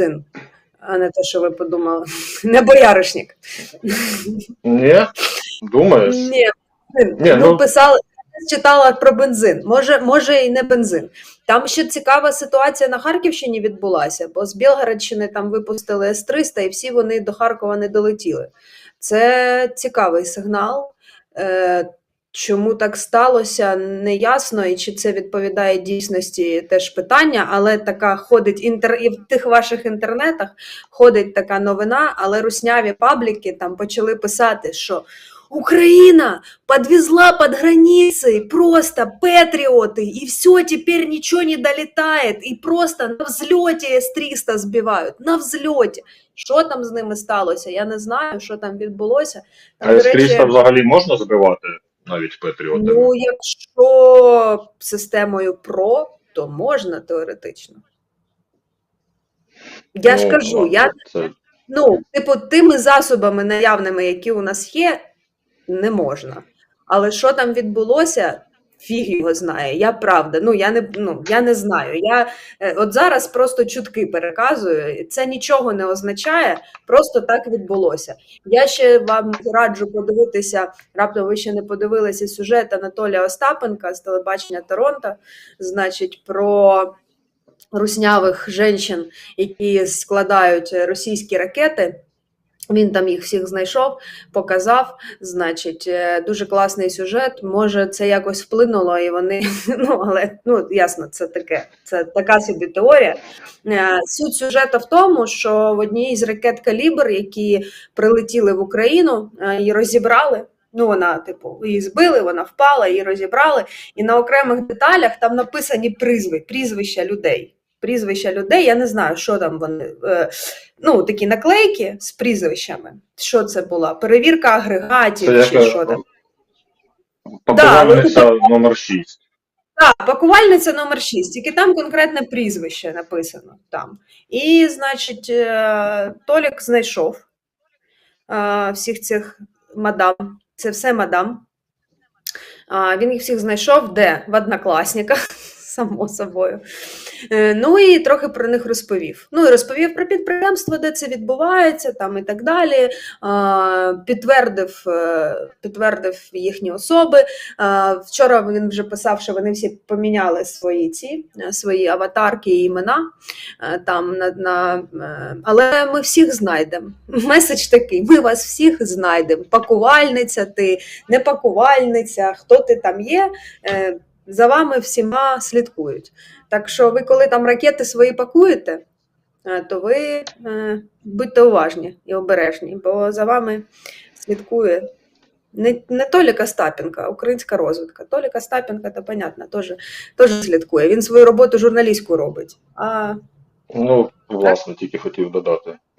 бензин, а не те, що ви подумали. Не бояришник. Ні? Думаєш? Ні. Ні, ну, ну- писали, читала про бензин. Може, може і не бензин. Там ще цікава ситуація на Харківщині відбулася, бо з Білгородщини там випустили С-300 і всі вони до Харкова не долетіли. Це цікавий сигнал. Чому так сталося, не ясно, і чи це відповідає дійсності теж питання, але така ходить інтер... і в тих ваших інтернетах ходить така новина, але русняві пабліки там почали писати, що Украина подвезла под границей просто патриоты, и все, теперь ничего не долетает, и просто на взльоті С-300 збивають, на взльоті. Що там з ними сталося? Я не знаю, що там відбулося. Там, А до С-300 взагалі можна збивати навіть патріотами? Ну, якщо системою ПРО, то можна теоретично. Я ж Ну, кажу, я Це... ну, типу, тими засобами наявними, які у нас є, не можна. Але що там відбулося, фіг його знає. Я правда, ну я не ну я не знаю. Я е, от зараз просто чутки переказую. Це нічого не означає, просто так відбулося. Я ще вам раджу подивитися. Раптом ви ще не подивилися сюжет Анатолія Остапенка з телебачення Торонто, значить, про руснявих жінок, які складають російські ракети. Він там їх всіх знайшов, показав. Значить, е, дуже класний сюжет. Може, це якось вплинуло, і вони ну але ну ясно, це таке. Це така собі теорія. Е, Суть сюжету в тому, що в одній з ракет калібр, які прилетіли в Україну, е, її розібрали. Ну, вона, типу, її збили, вона впала, її розібрали. І на окремих деталях там написані призви, прізвища людей. Прізвища людей, я не знаю, що там вони. Е, ну, такі наклейки з прізвищами. Що це була? Перевірка агрегатів Це чи яка що там? пакувальниця номер 6. Так, пакувальниця номер 6, тільки там конкретне прізвище написано там. І, значить, е, Толік знайшов е, всіх цих мадам. Це все мадам. Він їх всіх знайшов де? В однокласниках, само собою. Е, Ну і трохи про них розповів. Ну і розповів про підприємство, де це відбувається, там і так далі. Підтвердив, е, підтвердив їхні особи. Вчора він вже писав, що вони всі поміняли свої ці е, свої аватарки і імена. е, Там на, на, е, але ми всіх знайдемо. Меседж такий: ми вас всіх знайдемо. Пакувальниця, ти, не пакувальниця, хто ти там є. За вами всіма слідкують. Так що ви, коли там ракети свої пакуєте, е, то ви е, будьте уважні і обережні, бо за вами слідкує не, не Толік Остапенко, а українська розвідка. Толік Остапенко, то понятно, теж, теж слідкує. Він свою роботу журналістську робить. А Ну, власне, тільки хотів додати.